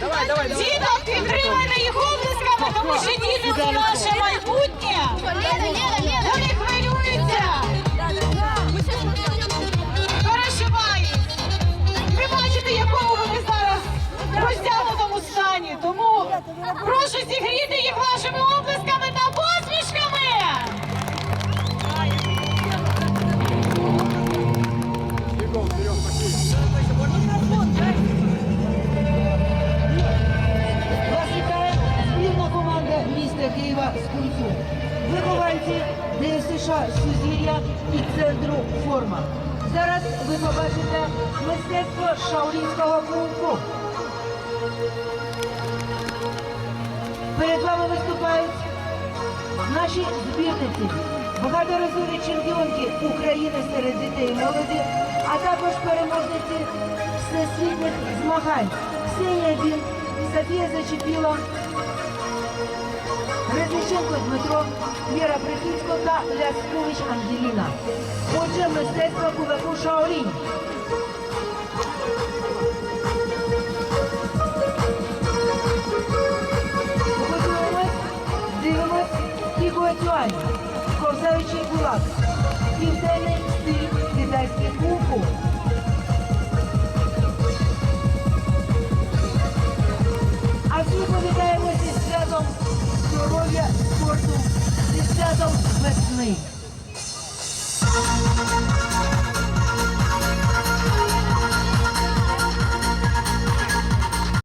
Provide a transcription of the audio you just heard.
Давай, давай, давай. Діток підтримайте їх облисками, тому що діти це наше майбутнє. Вони хвилюються, переживають. Ви бачите, якому вони зараз в розтягнутому стані. Тому прошу зігріти їх вашими Києва з кунцю. Вихованці ДСШ Сузір'я і центру Форма. Зараз ви побачите мистецтво шаолінського кунг-фу. Перед вами виступають наші збірниці, багаторазові чемпіонки України серед дітей і молоді, а також переможниці всесвітніх змагань Ксенія Бін, Софія Зачепіла, Сокот метро Мира Притинската Лескович Ангелина. Почнем средства кога Шаолин. Кигуетюань, Корзевич и Гулак, Евгений Стив, Китайский клуб. Святом здоров'я, спорту, десятом весни.